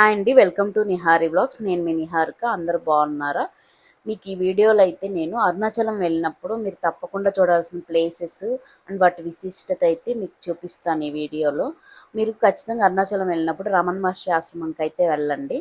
Hi అండి welcome to Nihari blogs నేను మీ నిహారిక అందరూ బాగున్నారా? మీకు ఈ వీడియోలో అయితే నేను అరుణాచలం వెళ్ళినప్పుడు మీరు తప్పకుండా చూడాల్సిన ప్లేసెస్ అండ్ వాటి విశిష్టత అయితే మీకు చూపిస్తాను ఈ వీడియోలో. మీరు ఖచ్చితంగా అరుణాచలం వెళ్ళినప్పుడు రమణ మహర్షి ఆశ్రమంకి అయితే వెళ్ళండి.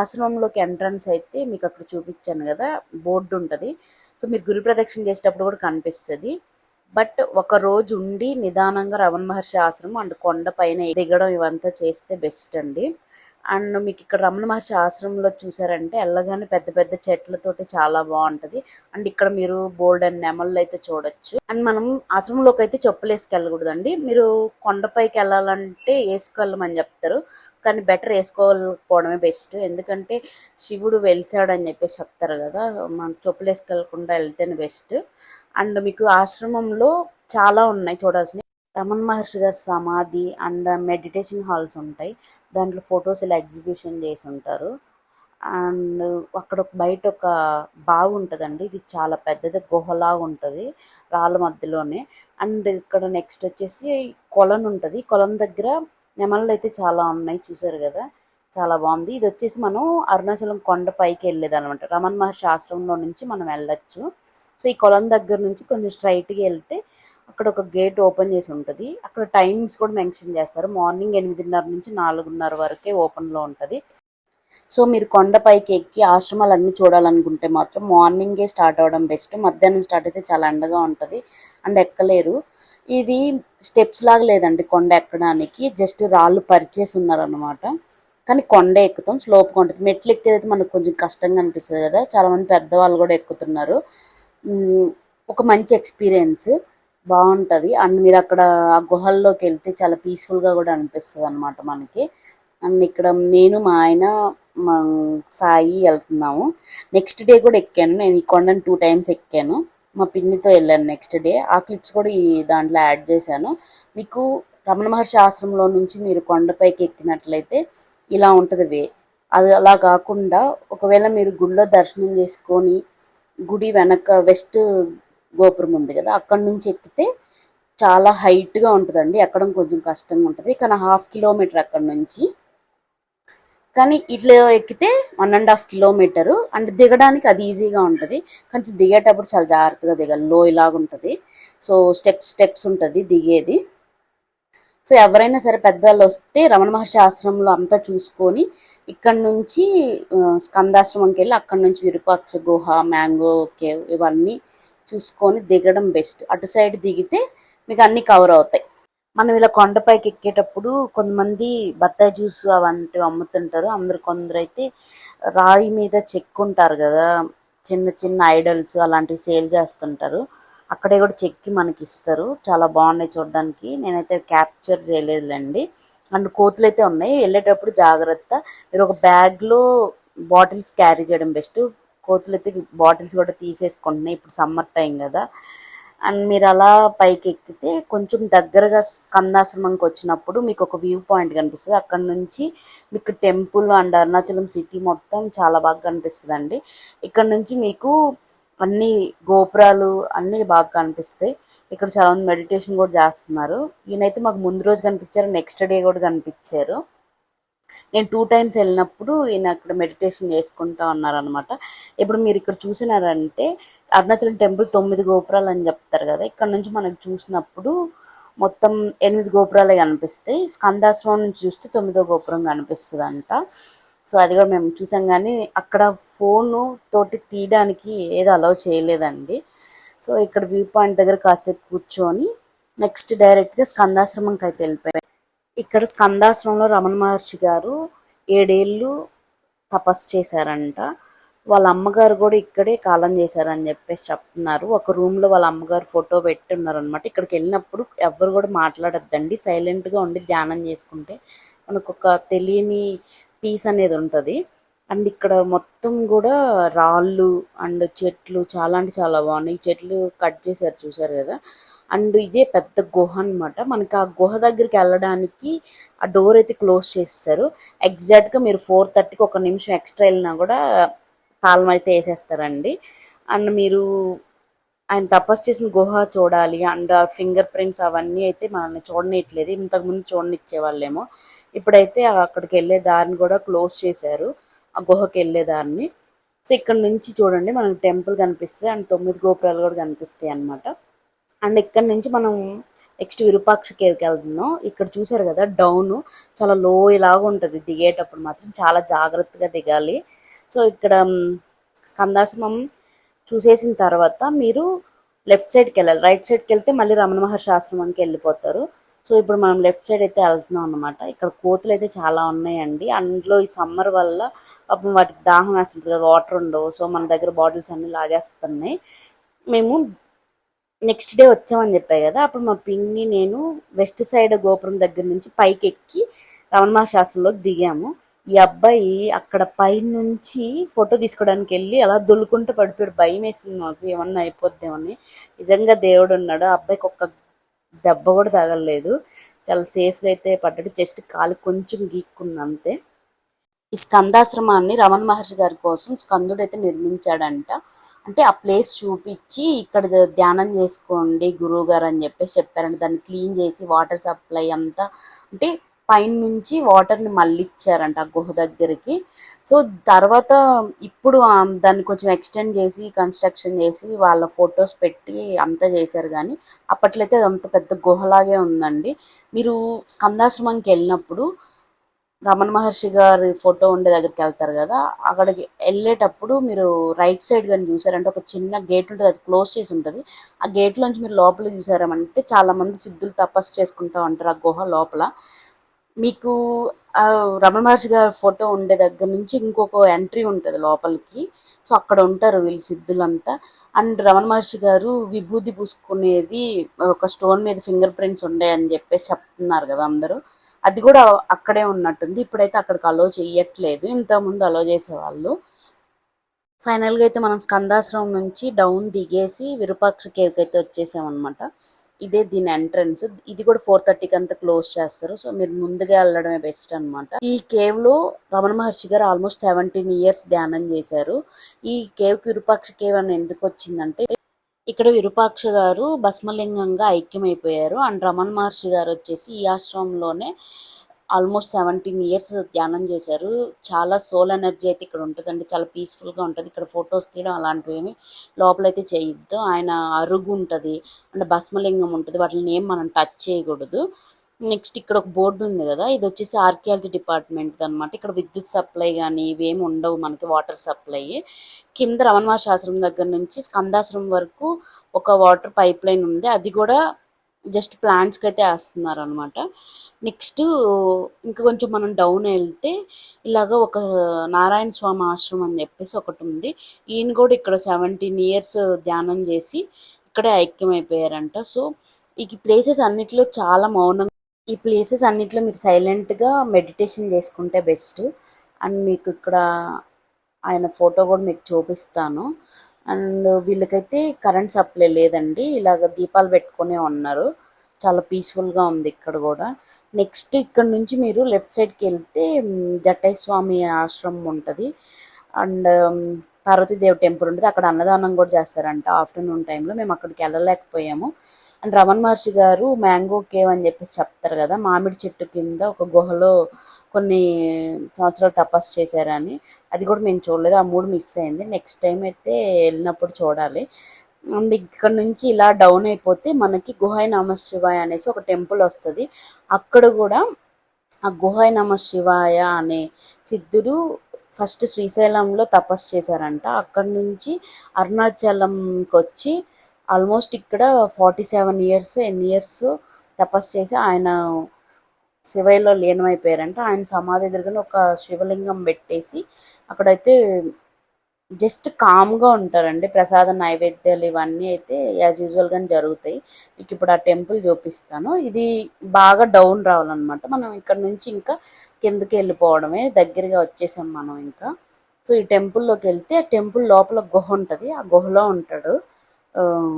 ఆశ్రమంలోకి ఎంట్రన్స్ అయితే మీకు అక్కడ చూపించాను కదా బోర్డు ఉంటుంది. సో మీరు గురు ప్రదక్షిణ చేసేటప్పుడు కూడా కనిపిస్తుంది. బట్ ఒక రోజు ఉండి నిదానంగా రమణ మహర్షి ఆశ్రమం అండ్ కొండ పైన దిగడం ఇవంతా చేస్తే బెస్ట్ అండి. అండ్ మీకు ఇక్కడ రమణ మహర్షి ఆశ్రమంలో చూసారంటే వెళ్ళగానే పెద్ద పెద్ద చెట్లతోటి చాలా బాగుంటది. అండ్ ఇక్కడ మీరు బోల్డ్ అండ్ నెమళ్ళు అయితే చూడొచ్చు. అండ్ మనం ఆశ్రమంలోకి అయితే చెప్పులు వేసుకెళ్ళకూడదండి. మీరు కొండపైకి వెళ్ళాలంటే వేసుకెళ్ళమని చెప్తారు. కానీ బెటర్ వేసుకోకపోవడమే బెస్ట్. ఎందుకంటే శివుడు వెలిసాడని చెప్పేసి చెప్తారు కదా మనం చెప్పులు వేసుకెళ్ళకుండా వెళ్తేనే బెస్ట్. అండ్ మీకు ఆశ్రమంలో చాలా ఉన్నాయి చూడాల్సినవి. రమణ మహర్షి గారి సమాధి అండ్ మెడిటేషన్ హాల్స్ ఉంటాయి. దాంట్లో ఫొటోస్ ఇలా ఎగ్జిబిషన్ చేసి ఉంటారు. అండ్ అక్కడ ఒక బయట ఒక బావి ఉంటుందండి. ఇది చాలా పెద్దది గుహలాగా ఉంటుంది రాళ్ళ మధ్యలోనే. అండ్ ఇక్కడ నెక్స్ట్ వచ్చేసి కొలను ఉంటుంది. కొలం దగ్గర నెమళ్ళు అయితే చాలా ఉన్నాయి చూసారు కదా. చాలా బాగుంది. ఇది వచ్చేసి మనం అరుణాచలం కొండ పైకి వెళ్ళేది అనమాట రమణ మహర్షి ఆశ్రమంలో నుంచి మనం వెళ్ళొచ్చు. సో ఈ కొలం దగ్గర నుంచి కొంచెం స్ట్రైట్గా వెళ్తే అక్కడ ఒక గేట్ ఓపెన్ చేసి ఉంటుంది. అక్కడ టైమింగ్స్ కూడా మెన్షన్ చేస్తారు. మార్నింగ్ ఎనిమిదిన్నర నుంచి నాలుగున్నర వరకే ఓపెన్లో ఉంటుంది. సో మీరు కొండపైకి ఎక్కి ఆశ్రమాలన్నీ చూడాలనుకుంటే మాత్రం మార్నింగే స్టార్ట్ అవ్వడం బెస్ట్. మధ్యాహ్నం స్టార్ట్ అయితే చాలా అండగా ఉంటుంది అండ్ ఎక్కలేరు. ఇది స్టెప్స్ లాగా లేదండి కొండ ఎక్కడానికి. జస్ట్ రాళ్ళు పరిచేసి ఉన్నారనమాట కానీ కొండ ఎక్కుతాం స్లోప్గా ఉంటుంది. మెట్లు ఎక్కేదైతే మనకు కొంచెం కష్టంగా అనిపిస్తుంది కదా. చాలామంది పెద్దవాళ్ళు కూడా ఎక్కుతున్నారు. ఒక మంచి ఎక్స్పీరియన్స్. బాగుంటుంది. అండ్ మీరు అక్కడ ఆ గుహల్లోకి వెళ్తే చాలా పీస్ఫుల్గా కూడా అనిపిస్తుంది అనమాట మనకి. అండ్ ఇక్కడ నేను మా ఆయన మా సాయి వెళ్తున్నాము. నెక్స్ట్ డే కూడా ఎక్కాను. నేను ఈ కొండను టూ టైమ్స్ ఎక్కాను. మా పిన్నితో వెళ్ళాను నెక్స్ట్ డే. ఆ క్లిప్స్ కూడా ఈ దాంట్లో యాడ్ చేశాను. మీకు రమణ మహర్షి ఆశ్రమంలో నుంచి మీరు కొండపైకి ఎక్కినట్లయితే ఇలా ఉంటుంది వే. అది అలా కాకుండా ఒకవేళ మీరు గుడిలో దర్శనం చేసుకొని గుడి వెనక వెస్ట్ గోపురం ఉంది కదా అక్కడ నుంచి ఎక్కితే చాలా హైట్గా ఉంటుందండి. ఎక్కడం కొంచెం కష్టంగా ఉంటుంది. కానీ హాఫ్ కిలోమీటర్ అక్కడ నుంచి. కానీ ఇట్లా ఎక్కితే one and half kilometre and దిగడానికి అది ఈజీగా ఉంటుంది. కొంచెం దిగేటప్పుడు చాలా జాగ్రత్తగా దిగాలి. లో ఇలాగుంటుంది సో స్టెప్స్ స్టెప్స్ ఉంటుంది దిగేది. సో ఎవరైనా సరే పెద్దవాళ్ళు వస్తే రమణ మహర్షి ఆశ్రమంలో అంతా చూసుకొని ఇక్కడ నుంచి స్కందాశ్రమంకి వెళ్ళి అక్కడ నుంచి విరూపాక్ష గుహ మ్యాంగో కేవ్ ఇవన్నీ చూసుకొని దిగడం బెస్ట్. అటు సైడ్ దిగితే మీకు అన్నీ కవర్ అవుతాయి. మనం ఇలా కొండపైకి ఎక్కేటప్పుడు కొంతమంది బత్తాయి జ్యూస్ అవంటివి అమ్ముతుంటారు. అందరు కొందరు అయితే రాయి మీద చెక్కుంటారు కదా చిన్న చిన్న ఐడల్స్ అలాంటివి సేల్ చేస్తుంటారు. అక్కడే కూడా చెక్కి మనకి ఇస్తారు. చాలా బాగున్నాయి చూడడానికి. నేనైతే క్యాప్చర్ చేయలేదులేండి. అండ్ కోతులు అయితే ఉన్నాయి. వెళ్ళేటప్పుడు జాగ్రత్త. మీరు ఒక బ్యాగ్లో బాటిల్స్ క్యారీ చేయడం బెస్ట్. కోతులు బాటిల్స్ కూడా తీసేసుకుంటున్నాయి. ఇప్పుడు సమ్మర్ టైం కదా. అండ్ మీరు అలా పైకి ఎక్కితే కొంచెం దగ్గరగా స్కందాశ్రమంకి వచ్చినప్పుడు మీకు ఒక వ్యూ పాయింట్ కనిపిస్తుంది. అక్కడ నుంచి మీకు టెంపుల్ అండ్ అరుణాచలం సిటీ మొత్తం చాలా బాగా కనిపిస్తుంది అండి ఇక్కడ నుంచి మీకు అన్ని గోపురాలు అన్నీ బాగా కనిపిస్తాయి. ఇక్కడ చాలా మంది మెడిటేషన్ కూడా చేస్తున్నారు. ఈయనైతే మాకు ముందు రోజు కనిపించారు నెక్స్ట్ డే కూడా కనిపించారు. నేను టూ టైమ్స్ వెళ్ళినప్పుడు ఈయన అక్కడ మెడిటేషన్ చేసుకుంటా ఉన్నారనమాట ఇప్పుడు మీరు ఇక్కడ చూసినారంటే అరుణాచలం టెంపుల్ తొమ్మిది గోపురాలు అని చెప్తారు కదా ఇక్కడ నుంచి మనకు చూసినప్పుడు మొత్తం ఎనిమిది గోపురాలే కనిపిస్తాయి. స్కందాశ్రమం నుంచి చూస్తే తొమ్మిదో గోపురం కనిపిస్తుంది అంట సో అది కూడా మేము చూసాం కానీ అక్కడ ఫోను తోటి తీయడానికి ఏదో అలౌ చేయలేదండి. సో ఇక్కడ వ్యూ పాయింట్ దగ్గర కాసేపు కూర్చొని నెక్స్ట్ డైరెక్ట్గా స్కందాశ్రమంకి అయితే వెళ్ళిపోయాం. ఇక్కడ స్కందాశ్రమంలో రమణ మహర్షి గారు ఏడేళ్ళు తపస్సు చేశారంట. వాళ్ళ అమ్మగారు కూడా ఇక్కడే కాలం చేశారని చెప్పేసి చెప్తున్నారు. ఒక రూమ్లో వాళ్ళ అమ్మగారు ఫోటో పెట్టి అనమాట ఇక్కడికి వెళ్ళినప్పుడు ఎవ్వరు కూడా మాట్లాడద్దండి. సైలెంట్గా ఉండి ధ్యానం చేసుకుంటే మనకు ఒక తెలియని పీస్ అనేది ఉంటుంది. అండ్ ఇక్కడ మొత్తం కూడా రాళ్ళు అండ్ చెట్లు చాలా అంటే చాలా బాగున్నాయి. చెట్లు కట్ చేశారు చూసారు కదా. అండ్ ఇదే పెద్ద గుహ అన్నమాట. మనకి ఆ గుహ దగ్గరికి వెళ్ళడానికి ఆ డోర్ అయితే క్లోజ్ చేస్తారు ఎగ్జాక్ట్గా మీరు ఫోర్ థర్టీకి ఒక నిమిషం ఎక్స్ట్రా వెళ్ళినా కూడా తాళం అయితే వేసేస్తారండి. అండ్ మీరు ఆయన తపస్సు చేసిన గుహ చూడాలి. అండ్ ఫింగర్ ప్రింట్స్ అవన్నీ అయితే మనల్ని చూడనిట్లేదు ఇంతకుముందు చూడనిచ్చే వాళ్ళేమో ఇప్పుడైతే అక్కడికి వెళ్ళే దారిని కూడా క్లోజ్ చేశారు. ఆ గుహకి వెళ్ళే దారిని. సో ఇక్కడ నుంచి చూడండి మనకు టెంపుల్ కనిపిస్తుంది. అండ్ తొమ్మిది గోపురాలు కూడా కనిపిస్తాయి అన్నమాట. అండ్ ఇక్కడ నుంచి మనం నెక్స్ట్ విరూపాక్ష కేవ్కి వెళ్తున్నాం. ఇక్కడ చూసారు కదా డౌన్. చాలా లోయలాగా ఉంటుంది. దిగేటప్పుడు మాత్రం చాలా జాగ్రత్తగా దిగాలి. సో ఇక్కడ స్కందాశ్రమం చూసేసిన తర్వాత మీరు లెఫ్ట్ సైడ్కి వెళ్ళాలి. రైట్ సైడ్కి వెళ్తే మళ్ళీ రమణ మహర్షి ఆశ్రమానికి వెళ్ళిపోతారు. సో ఇప్పుడు మనం లెఫ్ట్ సైడ్ అయితే వెళ్తున్నాం అనమాట ఇక్కడ కోతులు అయితే చాలా ఉన్నాయండి. అందులో ఈ సమ్మర్ వల్ల పాపం వాటికి దాహం వేస్తుంటుంది కదా వాటర్ ఉండవు. సో మన దగ్గర బాటిల్స్ అన్నీ లాగేస్తున్నాయి. మేము నెక్స్ట్ డే వచ్చామని చెప్పాయి కదా అప్పుడు మా పిన్ని నేను వెస్ట్ సైడ్ గోపురం దగ్గర నుంచి పైకి ఎక్కి రమణ శాస్త్రంలోకి దిగాము. ఈ అబ్బాయి అక్కడ పైనుంచి ఫోటో తీసుకోవడానికి వెళ్ళి అలా దొల్లుకుంటూ పడిపోయాడు. భయం వేసింది మాకు ఏమన్నా అయిపోద్దేమని నిజంగా దేవుడు ఉన్నాడు ఆ అబ్బాయికి ఒక్క దెబ్బ కూడా తగలలేదు. చాలా సేఫ్గా అయితే పడ్డాడు. జస్ట్ కాలు కొంచెం గీక్కుంది అంతే. ఈ స్కందాశ్రమాన్ని రమణ మహర్షి గారి కోసం స్కందుడు అయితే నిర్మించాడంట. అంటే ఆ ప్లేస్ చూపించి ఇక్కడ ధ్యానం చేసుకోండి గురువు గారు అని చెప్పేసి చెప్పారండి. దాన్ని క్లీన్ చేసి వాటర్ సప్లై అంతా అంటే పైన నుంచి వాటర్ని మళ్ళీ ఇచ్చారంట ఆ గుహ దగ్గరికి. సో తర్వాత ఇప్పుడు దాన్ని కొంచెం ఎక్స్టెండ్ చేసి కన్స్ట్రక్షన్ చేసి వాళ్ళ ఫొటోస్ పెట్టి అంతా చేశారు కానీ అప్పట్లో అయితే అది అంత పెద్ద గుహలాగే ఉందండి. మీరు స్కందాశ్రమంకి వెళ్ళినప్పుడు రమణ మహర్షి గారి ఫోటో ఉండే దగ్గరికి వెళ్తారు కదా అక్కడికి వెళ్ళేటప్పుడు మీరు రైట్ సైడ్ కానీ చూసారంటే ఒక చిన్న గేట్ ఉంటుంది అది క్లోజ్ చేసి ఉంటుంది. ఆ గేట్లోంచి మీరు లోపల చూసారమంటే చాలా మంది సిద్ధులు తపస్సు చేసుకుంటూ ఉంటారు ఆ గుహ లోపల. మీకు రమణ మహర్షి గారి ఫోటో ఉండే దగ్గర నుంచి ఇంకొక ఎంట్రీ ఉంటుంది లోపలికి. సో అక్కడ ఉంటారు వీళ్ళు సిద్ధులంతా. అండ్ రమణ మహర్షి గారు విభూతి పూసుకునేది ఒక స్టోన్ మీద ఫింగర్ ప్రింట్స్ ఉండే అని చెప్పేసి చెప్తున్నారు కదా అందరూ. అది కూడా అక్కడే ఉన్నట్టుంది. ఇప్పుడైతే అక్కడికి అలో చేయట్లేదు ఇంతకుముందు అలో చేసేవాళ్ళు. ఫైనల్గా అయితే మనం స్కందాశ్రమం నుంచి డౌన్ దిగేసి విరూపాక్ష కేవ్కి అయితే వచ్చేసామన్నమాట. ఇదే దీని ఎంట్రన్స్ ఇది కూడా ఫోర్ థర్టీకి అంతా క్లోజ్ చేస్తారు. సో మీరు ముందుగా వెళ్ళడమే బెస్ట్ అన్నమాట. ఈ కేవ్లో రమణ మహర్షి గారు ఆల్మోస్ట్ సెవెంటీన్ ఇయర్స్ ధ్యానం చేశారు. ఈ కేవ్కి విరూపాక్ష కేవ్ అని ఎందుకు వచ్చిందంటే ఇక్కడ విరూపాక్ష గారు భస్మలింగంగా ఐక్యమైపోయారు. అండ్ రమణ మహర్షి గారు వచ్చేసి ఈ ఆశ్రమంలోనే ఆల్మోస్ట్ సెవెంటీన్ ఇయర్స్ ధ్యానం చేశారు. చాలా సోల్ ఎనర్జీ అయితే ఇక్కడ ఉంటుందండి. చాలా పీస్ఫుల్గా ఉంటుంది. ఇక్కడ ఫొటోస్ తీయడం అలాంటివి ఏమి లోపలైతే చేయొద్దు. ఆయన అరుగు ఉంటుంది. అంటే భస్మలింగం ఉంటుంది. వాటిని ఏం మనం టచ్ చేయకూడదు. నెక్స్ట్ ఇక్కడ ఒక బోర్డు ఉంది కదా ఇది వచ్చేసి ఆర్కియాలజీ డిపార్ట్మెంట్ అనమాట ఇక్కడ విద్యుత్ సప్లై కానీ ఇవేమి ఉండవు మనకి వాటర్ సప్లై. కింద రమణవాసాశ్రమం దగ్గర నుంచి స్కందాశ్రమం వరకు ఒక వాటర్ పైప్ లైన్ ఉంది. అది కూడా జస్ట్ ప్లాంట్స్కి అయితే వేస్తున్నారు అనమాట నెక్స్ట్ ఇంకా కొంచెం మనం డౌన్ వెళ్తే ఇలాగ ఒక నారాయణ స్వామి ఆశ్రమం అని చెప్పేసి ఒకటి ఉంది. ఈయన కూడా ఇక్కడ సెవెంటీన్ ఇయర్స్ ధ్యానం చేసి ఇక్కడే ఐక్యమైపోయారంట. సో ఈ ప్లేసెస్ అన్నిట్లో చాలా మౌనంగా ఈ ప్లేసెస్ అన్నిట్లో మీరు సైలెంట్గా మెడిటేషన్ చేసుకుంటే బెస్ట్ అండ్ మీకు ఇక్కడ ఆయన ఫోటో కూడా మీకు చూపిస్తాను. అండ్ వీళ్ళకైతే కరెంట్ సప్లై లేదండి. ఇలాగ దీపాలు పెట్టుకునే ఉన్నారు. చాలా పీస్ఫుల్గా ఉంది ఇక్కడ కూడా. నెక్స్ట్ ఇక్కడ నుంచి మీరు లెఫ్ట్ సైడ్కి వెళ్తే మ్, జట్టయ్య స్వామి ఆశ్రమం ఉంటుంది. అండ్ పార్వతీదేవి టెంపుల్ ఉంటుంది. అక్కడ అన్నదానం కూడా చేస్తారంట. ఆఫ్టర్నూన్ టైంలో మేము అక్కడికి వెళ్ళలేకపోయాము. అండ్ రమణ మహర్షి గారు మ్యాంగో కేవ్ అని చెప్పేసి చెప్తారు కదా మామిడి చెట్టు కింద ఒక గుహలో కొన్ని సంవత్సరాలు తపస్సు చేశారని. అది కూడా మేము చూడలేదు ఆ మూడు మిస్ అయింది. నెక్స్ట్ టైం అయితే వెళ్ళినప్పుడు చూడాలి. అండ్ ఇక్కడ నుంచి ఇలా డౌన్ అయిపోతే మనకి గుహాయ నమ శివాయ అనేసి ఒక టెంపుల్ వస్తుంది. అక్కడ కూడా ఆ గుహాయ నమ శివాయ అనే సిద్ధుడు ఫస్ట్ శ్రీశైలంలో తపస్సు చేశారంట. అక్కడి నుంచి అరుణాచలంకి వచ్చి ఆల్మోస్ట్ ఇక్కడ ఫార్టీ సెవెన్ ఇయర్స్ ఎన్ని ఇయర్స్ తపస్సు చేసి ఆయన శివయ్యలో లీనమైపోయారంట. ఆయన సమాధి ఎదురుగానే ఒక శివలింగం పెట్టేసి అక్కడైతే జస్ట్ కామ్గా ఉంటారండి. ప్రసాద నైవేద్యాలు ఇవన్నీ అయితే యాజ్ యూజువల్గానే జరుగుతాయి. మీకు ఇప్పుడు ఆ టెంపుల్ చూపిస్తాను. ఇది బాగా డౌన్ రావాలన్నమాట. మనం ఇక్కడ నుంచి ఇంకా కిందకి వెళ్ళిపోవడమే దగ్గరగా వచ్చేసాం మనం ఇంకా. సో ఈ టెంపుల్లోకి వెళ్తే ఆ టెంపుల్ లోపల గుహ ఉంటుంది. ఆ గుహలో ఉంటాడు. Um,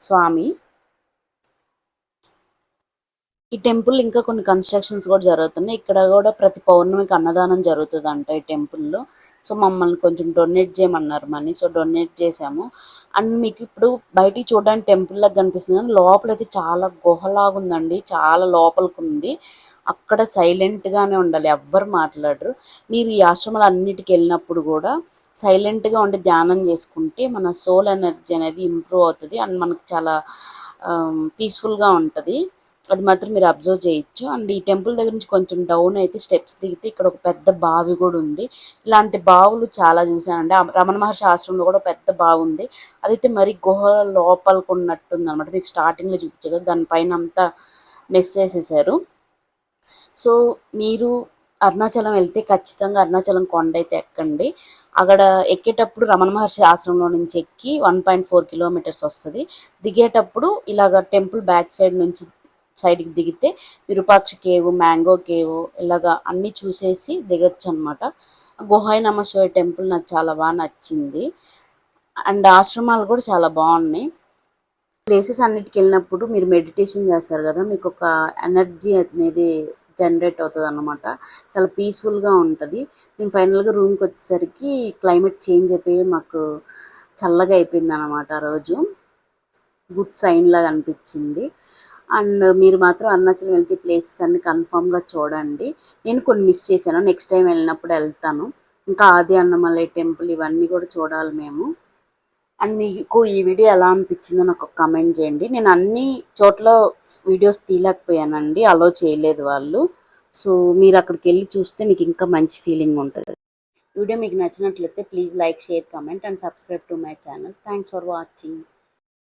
స్వామి. ఈ టెంపుల్ ఇంకా కొన్ని కన్స్ట్రక్షన్స్ కూడా జరుగుతున్నాయి. ఇక్కడ కూడా ప్రతి పౌర్ణమికి అన్నదానం జరుగుతుంది అంట ఈ టెంపుల్లో. సో మమ్మల్ని కొంచెం డొనేట్ చేయమన్నారు మనీ. సో డొనేట్ చేసాము అండ్ మీకు ఇప్పుడు బయటికి చూడడానికి టెంపుల్ లాగా కనిపిస్తుంది. కానీ లోపలైతే చాలా గుహలాగా ఉందండి చాలా లోపలికి ఉంది అక్కడ సైలెంట్గానే ఉండాలి. ఎవ్వరు మాట్లాడరు. మీరు ఈ ఆశ్రమాలు అన్నిటికి వెళ్ళినప్పుడు కూడా సైలెంట్గా ఉండి ధ్యానం చేసుకుంటే మన సోల్ ఎనర్జీ అనేది ఇంప్రూవ్ అవుతుంది అండ్ మనకు చాలా పీస్ఫుల్గా అది మాత్రం మీరు అబ్జర్వ్ చేయొచ్చు. అండ్ ఈ టెంపుల్ దగ్గర నుంచి కొంచెం డౌన్ అయితే స్టెప్స్ దిగితే ఇక్కడ ఒక పెద్ద బావి కూడా ఉంది. ఇలాంటి బావులు చాలా చూసానండి రమణ మహర్షి ఆశ్రమంలో కూడా పెద్ద బావి ఉంది. అదైతే మరి గుహ లోపలికి ఉన్నట్టుంది అనమాట మీకు స్టార్టింగ్లో చూపించగా దానిపైన అంతా మెస్ చేసేసారు. సో మీరు అరుణాచలం వెళ్తే ఖచ్చితంగా అరుణాచలం కొండ అయితే ఎక్కండి. అక్కడ ఎక్కేటప్పుడు రమణ మహర్షి ఆశ్రమంలో నుంచి ఎక్కి వన్ పాయింట్ ఫోర్ కిలోమీటర్స్ వస్తుంది. దిగేటప్పుడు ఇలాగ టెంపుల్ బ్యాక్ సైడ్ నుంచి సైడ్కి దిగితే విరూపాక్ష కేవ్ మ్యాంగో కేవ్ ఇలాగా అన్నీ చూసేసి దిగొచ్చు అనమాట గుహాయి నమశివాయ టెంపుల్ నాకు చాలా బాగా నచ్చింది. అండ్ ఆశ్రమాలు కూడా చాలా బాగున్నాయి. ప్లేసెస్ అన్నిటికి వెళ్ళినప్పుడు మీరు మెడిటేషన్ చేస్తారు కదా మీకు ఒక ఎనర్జీ అనేది జనరేట్ అవుతుంది అనమాట చాలా పీస్ఫుల్గా ఉంటుంది. మేము ఫైనల్గా రూమ్కి వచ్చేసరికి క్లైమేట్ చేంజ్ అయిపోయి మాకు చల్లగా అయిపోయింది అనమాట ఆ రోజు. గుడ్ సైన్ లాగా అనిపించింది. అండ్ మీరు మాత్రం అరుణాచలం వెళ్తే ప్లేసెస్ అన్ని కన్ఫామ్గా చూడండి. నేను కొన్ని మిస్ చేశాను. నెక్స్ట్ టైం వెళ్ళినప్పుడు వెళ్తాను. ఇంకా ఆది అన్నమలై టెంపుల్ ఇవన్నీ కూడా చూడాలి మేము. అండ్ మీకు ఈ వీడియో ఎలా అనిపించిందో నాకు కమెంట్ చేయండి. నేను అన్ని చోట్ల వీడియోస్ తీయలేకపోయానండి. అలో చేయలేదు వాళ్ళు. సో మీరు అక్కడికి వెళ్ళి చూస్తే మీకు ఇంకా మంచి ఫీలింగ్ ఉంటుంది. వీడియో మీకు నచ్చినట్లయితే please like share comment and subscribe to my channel thanks for watching